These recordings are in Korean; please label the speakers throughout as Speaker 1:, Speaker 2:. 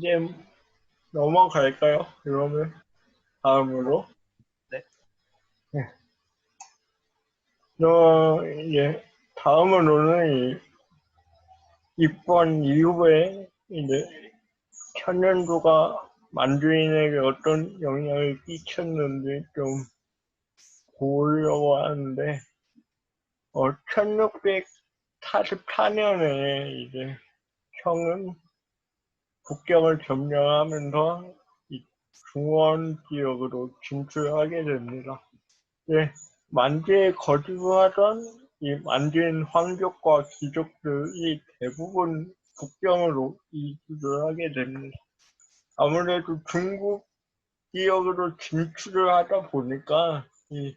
Speaker 1: 이제 넘어갈까요? 그러면 다음으로.
Speaker 2: 네.
Speaker 1: 네. 저 이제 다음으로는 이 입번 이후에 이제 천연두가 만주인에게 어떤 영향을 끼쳤는지 좀 보려고 하는데 어, 1644년에 이제 형은 북경을 점령하면서 이 중원 지역으로 진출하게 됩니다. 예, 만주에 거주하던 이 만주인 황족과 귀족들이 대부분 북경으로 이주를 하게 됩니다. 아무래도 중국 지역으로 진출을 하다 보니까 이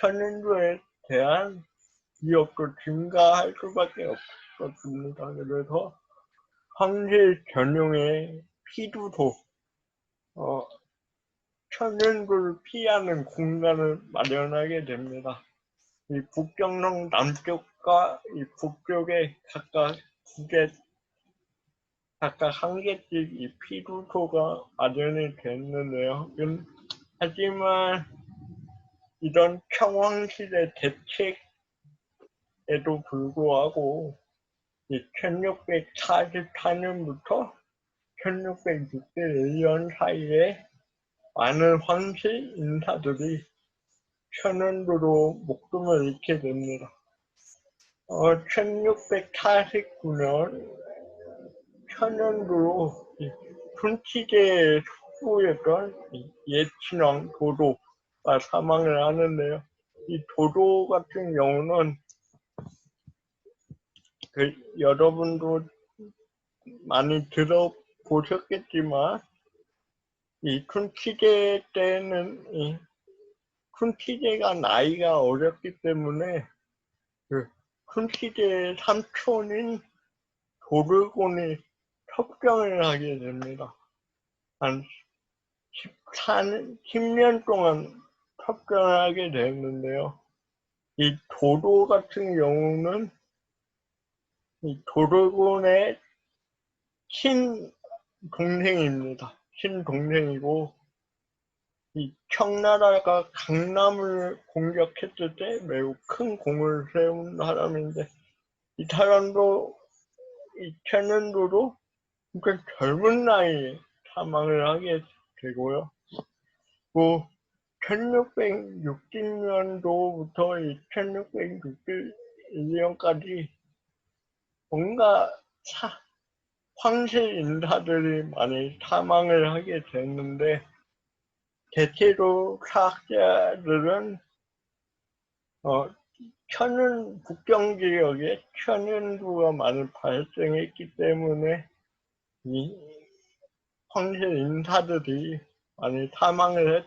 Speaker 1: 천인도에 대한 위협도 증가할 수밖에 없었습니다. 그래서 황실 전용의 피두도 어, 천연도를 피하는 공간을 마련하게 됩니다. 이 북경로 남쪽과 이 북쪽에 각각 두 개, 각각 한 개씩 이 피두소가 마련이 됐는데요. 음, 하지만 이런 평왕실의 대책에도 불구하고 1644년부터 1661년 사이에 많은 황실 인사들이 천연도로 목숨을 잃게 됩니다. 어, 1649년 천연도로 순치제의 수부였던 예친왕 도도가 사망을 하는데요. 이 도도 같은 경우는 그 여러분도 많이 들어보셨겠지만 이 쿤키제 때는 이 쿤키제가 나이가 어렸기 때문에 그 쿤키제의 삼촌인 도르곤이 첩병을 하게 됩니다. 한 14년, 10년 동안 첩병을 하게 되는데요. 이 도도 같은 경우는 이 도르곤의 친 동생입니다. 친 동생이고 이 청나라가 강남을 공격했을 때 매우 큰 공을 세운 사람인데 이 사람도 이 천연도도 그 젊은 나이에 사망을 하게 되고요. 그 1660년도부터 이 1661년까지 뭔가 사, 황실 인사들이 많이 사망을 하게 됐는데 대체로 사학자들은 어, 천연 국경 지역에 천연두가 많이 발생했기 때문에 이 황실 인사들이 많이 사망을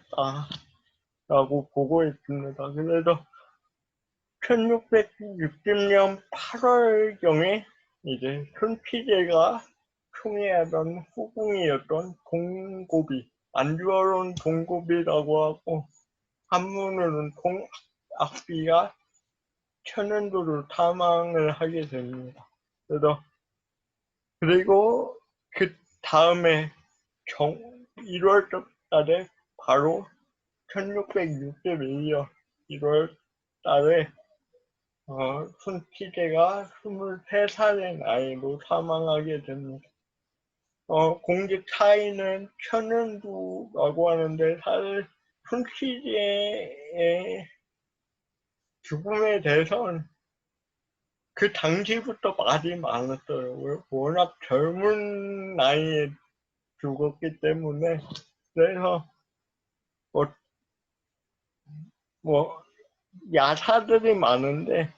Speaker 1: 했다라고 보고 있습니다. 그래서 1660년 8월경에 이제 손피제가 총애하던 후궁이었던 동고비, 안주어로는 동고비라고 하고 한문으로는 동악비가 천연도로 사망을 하게 됩니다. 그래서 그리고 그 다음에 정 1월 달에 바로 1661년 1월 달에 어, 손키제가 23살의 나이로 사망하게 됩니다. 어, 공직 차이는 천연두라고 하는데 사실 손키제의 죽음에 대해서는 그 당시부터 말이 많았어요. 워낙 젊은 나이에 죽었기 때문에 그래서 뭐, 뭐 야사들이 많은데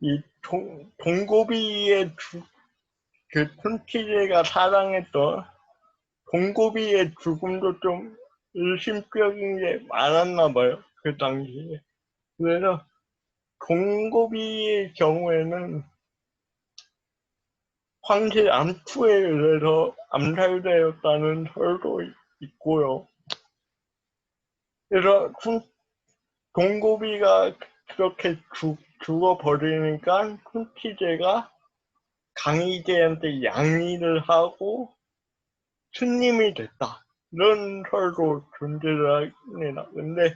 Speaker 1: 이 동, 동고비의 주, 그 톤키제가 사랑했던 동고비의 죽음도 좀 일심적인 게 많았나 봐요. 그 당시에. 그래서 동고비의 경우에는 황실 암투에 의해서 암살되었다는 설도 있고요. 그래서 동고비가 그렇게 죽, 죽어버리니까 쿤티제가 강희제한테 양의를 하고 스님이 됐다. 이런 설도 존재를 합니다. 근데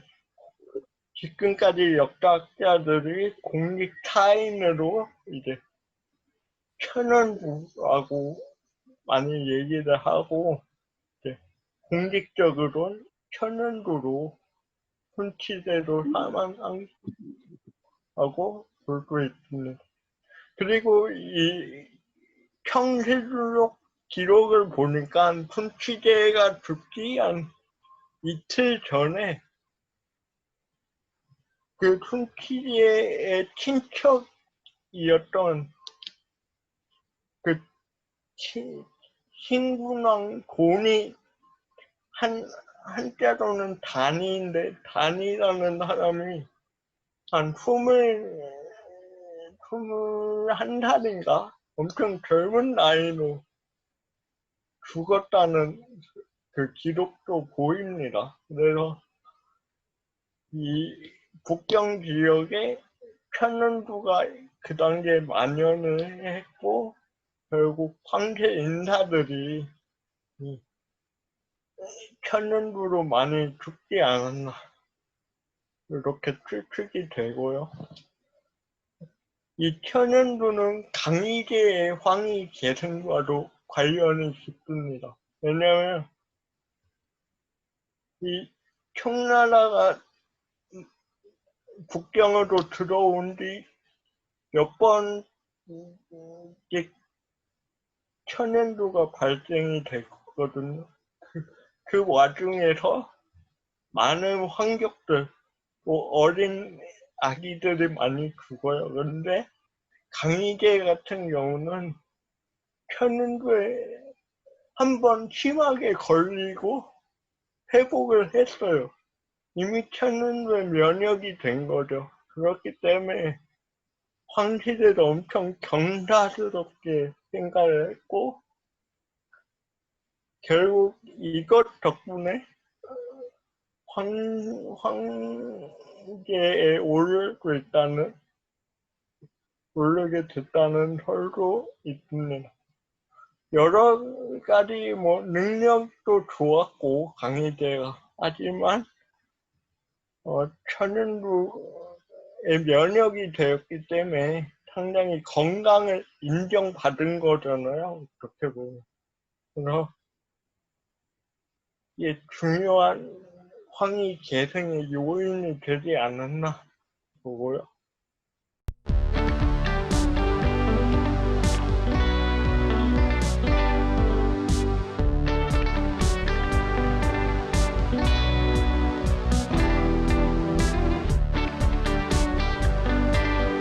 Speaker 1: 지금까지 역사학자들이 공식 타인으로 이제 천연부라고 많이 얘기를 하고 이제 공식적으로는 천연부로 훈치대로 사망하고 볼수 있습니다. 그리고 이 청세주록 기록을 보니까 훈치대가 죽기 한 이틀 전에 그 훈치대의 친척이었던 그 친, 신군왕 곤이 한 한자로는 단이인데 단이라는 사람이 한 스물 스물한 살인가 엄청 젊은 나이로 죽었다는 그 기록도 보입니다. 그래서 이 북경 지역에 천연두가 그 당시에 만연을 했고 결국 황제 인사들이 천연두로 많이 죽지 않았나 이렇게 추측이 되고요. 이 천연두는 강희계의 황희 계승과도 관련이 깊습니다. 왜냐하면 이 청나라가 국경으로 들어온 뒤 몇번 천연두가 발생이 됐거든요. 그, 그 와중에서 많은 환격들, 뭐 어린 아기들이 많이 죽어요. 그런데 강희계 같은 경우는 천연두에 한 번 심하게 걸리고 회복을 했어요. 이미 천연두에 면역이 된 거죠. 그렇기 때문에 황실에도 엄청 경사스럽게 생각을 했고 결국 이것 덕분에 황, 황제에 오르고 있다는 오르게 됐다는 설도 있습니다. 여러 가지 뭐 능력도 좋았고 강희제가 하지만 어, 천연두의 면역이 되었기 때문에 상당히 건강을 인정받은 거잖아요. 그렇게 보면. 그래서 중요한 황희 재생의 요인이 되지 않았나 보고요.